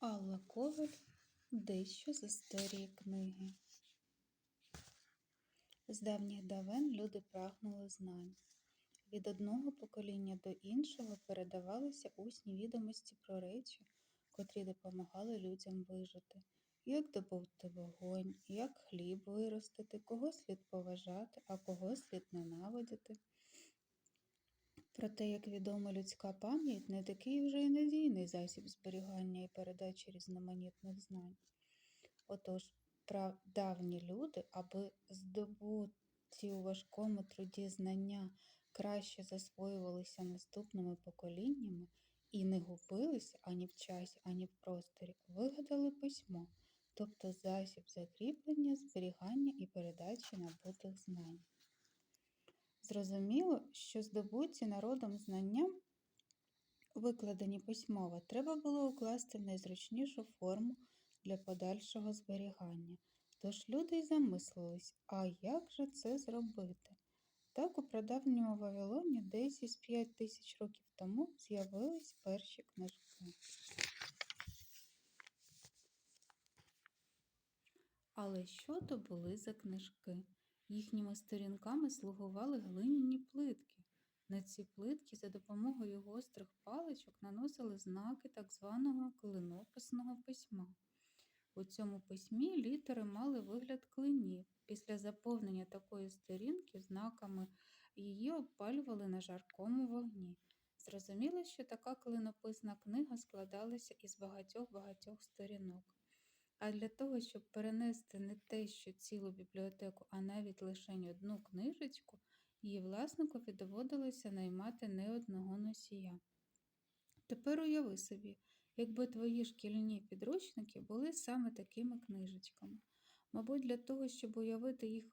Алла Коваль Дещо з історії книги. З давніх давен люди прагнули знань. Від одного покоління до іншого передавалися усні відомості про речі, котрі допомагали людям вижити, як добути вогонь, як хліб виростити, кого слід поважати, а кого слід ненавидіти. Проте, як відомо, людська пам'ять не такий вже й надійний засіб зберігання і передачі різноманітних знань. Отож, давні люди, аби здобуті у важкому труді знання краще засвоювалися наступними поколіннями і не губилися ані в часі, ані в просторі, вигадали письмо, тобто засіб закріплення, зберігання і передачі набутих знань. Зрозуміло, що здобуті народом знання, викладені письмово, треба було укласти в найзручнішу форму для подальшого зберігання. Тож люди й замислились, а як же це зробити? Так у прадавньому Вавилоні десь із 5 тисяч років тому з'явились перші книжки. Але що то були за книжки? Їхніми сторінками слугували глиняні плитки. На ці плитки за допомогою гострих паличок наносили знаки так званого клинописного письма. У цьому письмі літери мали вигляд клинів. Після заповнення такої сторінки знаками її обпалювали на жаркому вогні. Зрозуміло, що така клинописна книга складалася із багатьох-багатьох сторінок. А для того, щоб перенести не те, що цілу бібліотеку, а навіть лише одну книжечку, її власникові доводилося наймати не одного носія. Тепер уяви собі, якби твої шкільні підручники були саме такими книжечками. Мабуть, для того, щоб уявити їх,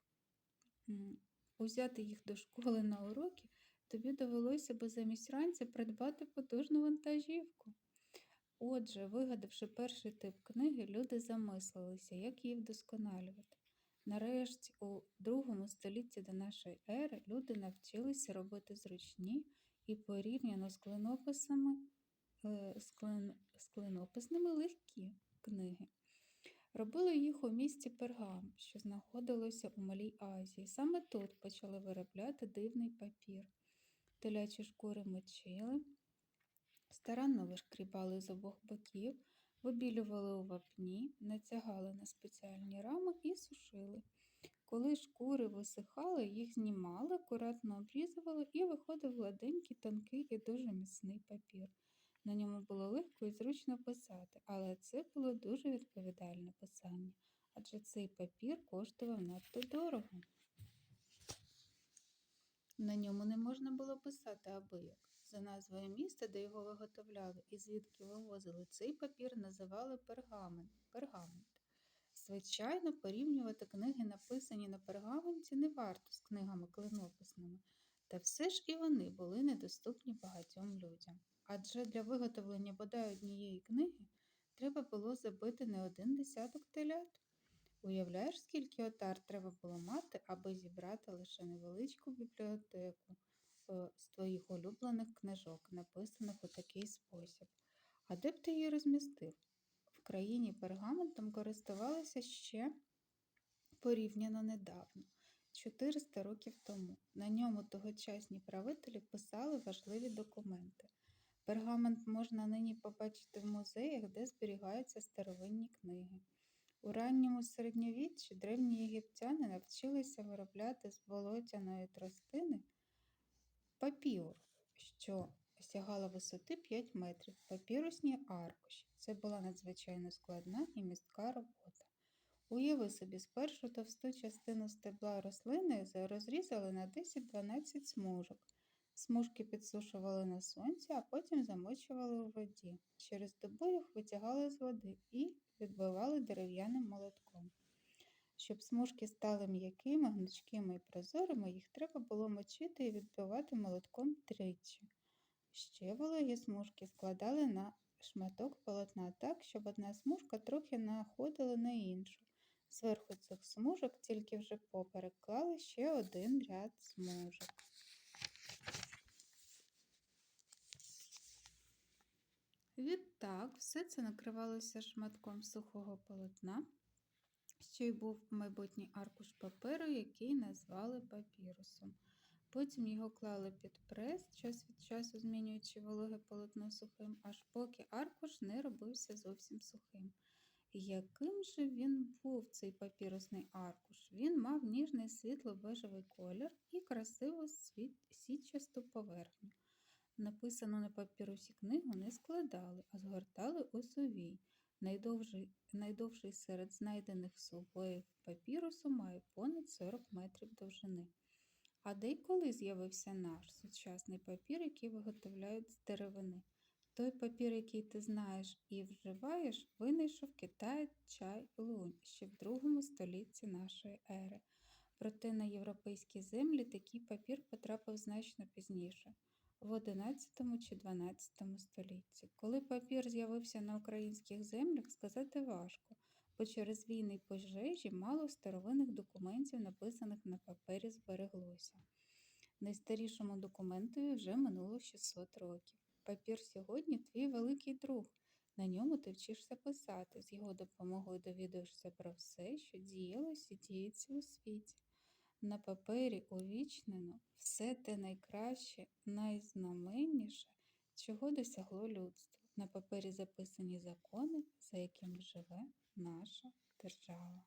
узяти їх до школи на уроки, тобі довелося би замість ранця придбати потужну вантажівку. Отже, вигадавши перший тип книги, люди замислилися, як її вдосконалювати. Нарешті, у другому столітті до нашої ери люди навчилися робити зручні і порівняно з клинописами, е, з клинописними легкі книги. Робили їх у місті Пергам, що знаходилося у Малій Азії. Саме тут почали виробляти дивний папір. Телячі шкури мочили. Старанно вишкрібали з обох боків, вибілювали у вапні, натягали на спеціальні рами і сушили. Коли шкури висихали, їх знімали, акуратно обрізували і виходив гладенький, тонкий і дуже міцний папір. На ньому було легко і зручно писати, але це було дуже відповідальне писання, адже цей папір коштував надто дорого. На ньому не можна було писати аби як. За назвою міста, де його виготовляли і звідки вивозили цей папір, називали пергамент. пергамент. Звичайно, порівнювати книги, написані на пергаменті, не варто з книгами клинописними, та все ж і вони були недоступні багатьом людям. Адже для виготовлення бодай однієї книги треба було забити не один десяток телят. Уявляєш, скільки отар треба було мати, аби зібрати лише невеличку бібліотеку. З твоїх улюблених книжок, написаних у такий спосіб. А де б ти її розмістив? В країні пергаментом користувалися ще порівняно недавно, 400 років тому. На ньому тогочасні правителі писали важливі документи. Пергамент можна нині побачити в музеях, де зберігаються старовинні книги. У ранньому середньовіччі древні єгиптяни навчилися виробляти з болотяної тростини папір, що осягала висоти 5 метрів, папірусні аркуші. Це була надзвичайно складна і містка робота. Уяви собі, спершу товсту частину стебла рослини розрізали на 10-12 смужок. Смужки підсушували на сонці, а потім замочували у воді. Через добу їх витягали з води і відбивали дерев'яним молотком. Щоб смужки стали м'якими, гнучкими і прозорими, їх треба було мочити і відбивати молотком тричі. Ще вологі смужки складали на шматок полотна так, щоб одна смужка трохи находила на іншу. Зверху цих смужок тільки вже поперек клали ще один ряд смужок. Відтак, все це накривалося шматком сухого полотна, що й був майбутній аркуш паперу, який назвали папірусом. Потім його клали під прес, час від часу змінюючи вологе полотно сухим, аж поки аркуш не робився зовсім сухим. Яким же він був, цей папірусний аркуш? Він мав ніжний світло-бежевий колір і красиву сітчасту поверхню. Написану на папірусі книгу не складали, а згортали у сувій. Найдовший, найдовший серед знайдених сувоїв папірусу має понад 40 метрів довжини. А де й коли з'явився наш сучасний папір, який виготовляють з деревини? Той папір, який ти знаєш і вживаєш, винайшов Китай чай Лунь ще в другому столітті нашої ери. Проте на європейські землі такий папір потрапив значно пізніше, в 11 чи 12 столітті. Коли папір з'явився на українських землях, сказати важко, бо через війни пожежі мало старовинних документів, написаних на папері, збереглося. Найстарішому документові вже минуло 600 років. Папір сьогодні твій великий друг. На ньому ти вчишся писати, з його допомогою довідуєшся про все, що діялось і діється у світі. На папері увічнено все те найкраще, найзнаменніше, чого досягло людство. На папері записані закони, за якими живе наша держава.